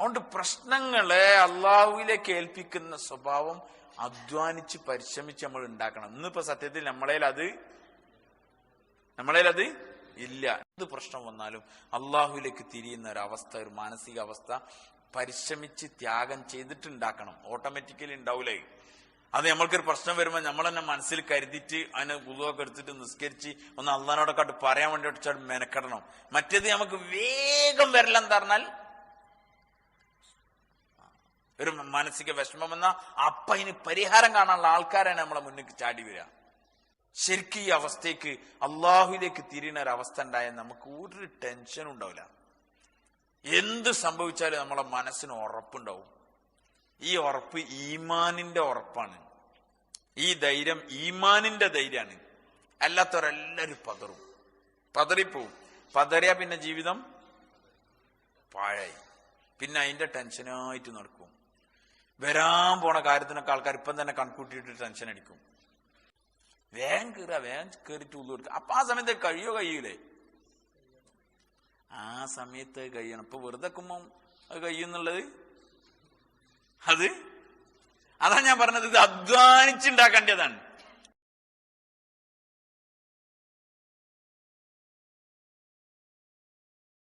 അതുകൊണ്ട് പ്രശ്നങ്ങളെ അള്ളാഹുവിലേക്ക് ഏൽപ്പിക്കുന്ന സ്വഭാവം അധ്വാനിച്ച് പരിശ്രമിച്ച് നമ്മൾ ഉണ്ടാക്കണം. ഇന്നിപ്പോ സത്യത്തിൽ നമ്മളേൽ അത് നമ്മളേൽ അത് ഇല്ല. എന്ത് പ്രശ്നം വന്നാലും അള്ളാഹുവിലേക്ക് തിരിയുന്ന ഒരു അവസ്ഥ ഒരു മാനസിക അവസ്ഥ പരിശ്രമിച്ച് ത്യാഗം ചെയ്തിട്ടുണ്ടാക്കണം. ഓട്ടോമാറ്റിക്കലി ഉണ്ടാവൂലേ? അത് നമ്മൾക്കൊരു പ്രശ്നം വരുമ്പോൾ നമ്മൾ തന്നെ മനസ്സിൽ കരുതിയിട്ട് അതിനെ പുതുവൊക്കെ എടുത്തിട്ട് നിസ്കരിച്ച് ഒന്ന് അള്ളഹാനോടൊക്കെ പറയാൻ വേണ്ടി മെനക്കെടണം. മറ്റേത് നമുക്ക് വേഗം വരലെന്ന് പറഞ്ഞാൽ ഒരു മാനസിക വിഷമം എന്ന അപ്പ അതിന് പരിഹാരം കാണാനുള്ള ആൾക്കാരാണ് നമ്മളെ മുന്നിൽ ചാടി വരിക. ശരിക്കും ഈ അവസ്ഥയ്ക്ക് അള്ളാഹുലേക്ക് തിരിയുന്ന ഒരു അവസ്ഥ ഉണ്ടായാൽ നമുക്ക് ഒരു ടെൻഷൻ ഉണ്ടാവില്ല. എന്ത് സംഭവിച്ചാലും നമ്മളെ മനസ്സിന് ഉറപ്പുണ്ടാവും. ഈ ഉറപ്പ് ഈമാനിന്റെ ഉറപ്പാണ്. ഈ ധൈര്യം ഈമാനിന്റെ ധൈര്യമാണ്. അല്ലാത്തവരെല്ലാരും പതറും. പതറിപ്പോവും പതറിയ പിന്നെ ജീവിതം പാഴായി. പിന്നെ അതിന്റെ ടെൻഷനായിട്ട് നടക്കും. വരാൻ പോണ കാര്യത്തിനൊക്കെ ആൾക്കാർ ഇപ്പം തന്നെ കൺകൂട്ടിയിട്ട് ടെൻഷൻ അടിക്കും. വേഗം കയറുക വേഗം കയറിയിട്ട് ഉള്ളു കൊടുക്കുക. അപ്പൊ ആ സമയത്ത് കഴിയോ കഴിയൂലേ ആ സമയത്ത് കഴിയണം. ഇപ്പൊ വെറുതെ കുമ്പം കഴിയുന്നുള്ളത്? അത്? അതാ ഞാൻ പറഞ്ഞത്. ഇത് അധ്വാനിച്ചുണ്ടാക്കേണ്ടതാണ്